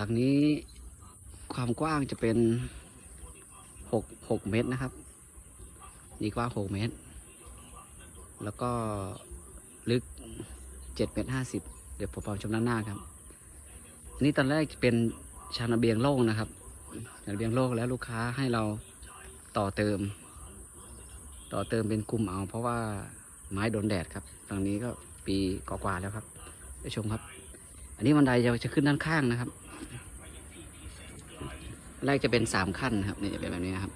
หลังนี้ความกว้างจะเป็นหกหกเมตรนะครับ นี่กว้างหกเมตร แล้วก็ลึกเจ็ดเมตรห้าสิบเดี๋ยวผมเอาชมด้านหน้าครับอันนี้ตอนแรกจะเป็นชานเบียงโล่งนะครับชานเบียงโล่งแล้วลูกค้าให้เราต่อเติม ต่อเติมเป็นกลุ่มเอา เพราะว่าไม้โดนแดดครับตรงนี้ก็ปีกว่าๆแล้วครับไปชมครับ อันนี้บันไดจะจะขึ้นด้านข้างนะครับ แรกจะเป็นสามขั้นนะครับนี่จะเป็นแบบนี้นะครับ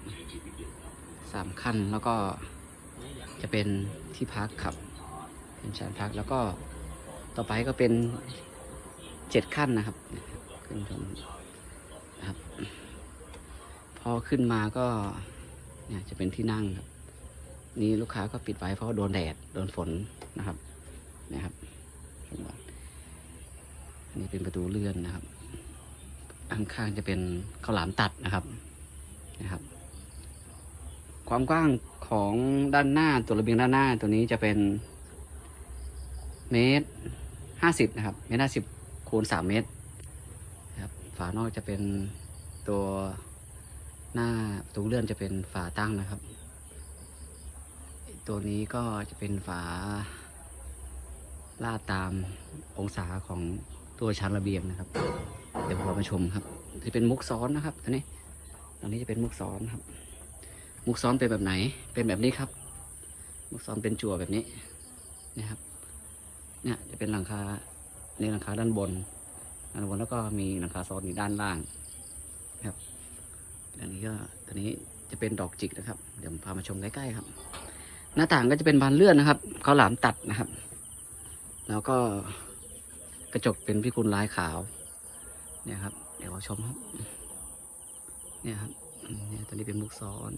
สามขั้นแล้วก็จะเป็นที่พักครับเป็นชั้นพักแล้วก็ต่อไปก็เป็นเจ็ดขั้นนะครับขึ้นชมนะครับ พอขึ้นมาก็เนี่ยจะเป็นที่นั่งครับ นี่ลูกค้าก็ปิดไว้เพราะว่าโดนแดดโดนฝนนะครับนะครับนอันนี้เป็นประตูเลื่อนนะครับ ข้างๆจะเป็นข้าวหลามตัดนะครับนะครับ ความกว้างของด้านหน้าตัวระเบียงด้านหน้าตัวนี้จะเป็นเมตรห้าสิบนะครับเมตรห้าสิบคูณสามเมตรนะครับฝานอกจะเป็นตัวหน้าประตูเลื่อนจะเป็นฝาตั้งนะครับ ตัวนี้ก็จะเป็นฝาลาดตามองศาของตัวชั้นระเบียงนะครับ เดี๋ยวเรามาชมครับจะเป็นมุกซ้อนนะครับตัวนี้ตัวนี้จะเป็นมุกซ้อนครับ มุกซ้อนเป็นแบบไหน เป็นแบบนี้ครับ มุกซ้อนเป็นจั่วแบบนี้นะครับ เนี่ยจะเป็นหลังคาในหลังคาด้านบนด้านบนแล้วก็มีหลังคาซ้อนอยู่ด้านล่างครับอันนี้ก็ตัวนี้จะเป็นดอกจิกนะครับ เดี๋ยวผมพามาชมใกล้ๆครับ หน้าต่างก็จะเป็นบานเลื่อนนะครับเขาหลามตัดนะครับ แล้วก็กระจกเป็นพิกุลลายขาว เนี่ยครับ เดี๋ยวเราชมครับ เนี่ยครับ เนี่ยตอนนี้เป็นมุกซ้อน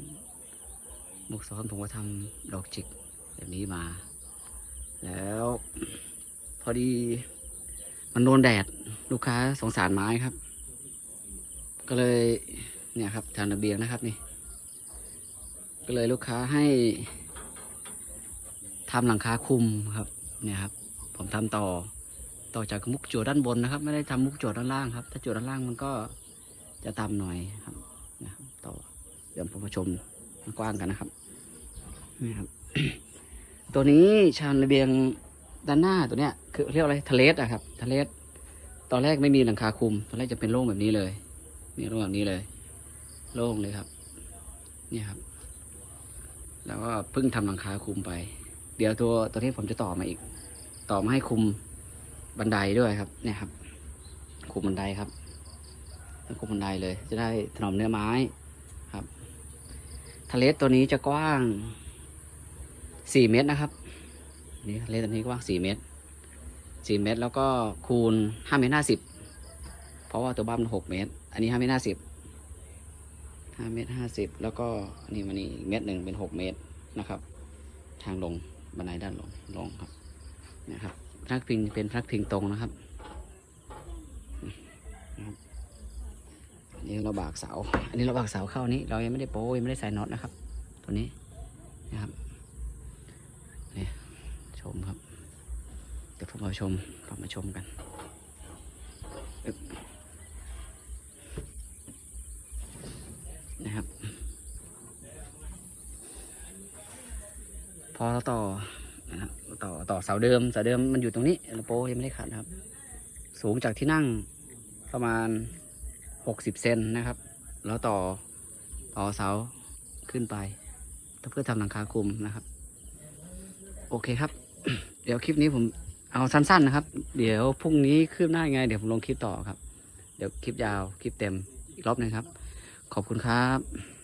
มุกซ้อนผมก็ทำดอกจิกแบบนี้มา แล้ว พอดีมันโดนแดดลูกค้าสงสารไม้ครับ ก็เลยเนี่ยครับทางระเบียงนะครับนี่ ก็เลยลูกค้าให้ทำหลังคาคุมครับ เนี่ยครับ ผมทำต่อ ต่อจากมุกจั่วด้านบนนะครับ ไม่ได้ทำมุกจั่วด้านล่างครับถ้าจั่วด้านล่างมันก็จะต่ำหน่อยครับนะครับต่อเดี๋ยวผมมาชมกว้างกันนะครับนี่ครับ ตัวนี้ชานระเบียงด้านหน้าตัวเนี้ยคือเรียกอะไรทะเลสอะครับทะเลสตอนแรกไม่มีหลังคาคุม ตอนแรกจะเป็นโล่งแบบนี้เลยนี่โล่งแบบนี้เลย โล่งเลยครับ นี่ครับ แล้วก็เพิ่งทำหลังคาคุมไป เดี๋ยวตัวตัวนี้ผมจะต่อมาอีก ต่อมาให้คุม บันไดด้วยครับ เนี่ยครับคุมบันไดครับต้องคุมบันไดเลย จะได้ถนอมเนื้อไม้ครับทะเลตัวนี้จะกว้างสี่เมตรนะครับ นี่ทะเลตัวนี้กว้างสี่เมตรสี่เมตร แล้วก็คูณห้าเมตรห้าสิบเพราะว่าตัวบ้านมันหกเมตร อันนี้ห้าเมตรห้าสิบห้าเมตรห้าสิบแล้วก็นี่มันนี่อีกเมตรหนึ่งเป็นหกเมตรนะครับ ทางลงบันไดด้านลงลงครับนะครับ พักพิงเป็นพักพิงตรงนะครับนะครับอันนี้เราบากเสา อันนี้เราบากเสาเข้านี้ เรายังไม่ได้โป้ยังไม่ได้ใส่น็อตนะครับ ตัวนี้นะครับนี่ชมครับ เดี๋ยวผมมาชมเรามาชมกันนะครับ พอเราต่อ ต่อต่อเสาเดิมเสาเดิมมันอยู่ตรงนี้เราโป้ยังไม่ได้ขัดนะครับ สูงจากที่นั่งประมาณหกสิบเซนนะครับ แล้วต่อต่อเสาขึ้นไปเพื่อทำหลังคาคุมนะครับ โอเคครับ เดี๋ยวคลิปนี้ผมเอาสั้นๆนะครับ เดี๋ยวพรุ่งนี้คืบหน้ายังไง เดี๋ยวผมลงคลิปต่อครับ เดี๋ยวคลิปยาวคลิปเต็มอีกรอบหนึงครับ ขอบคุณครับ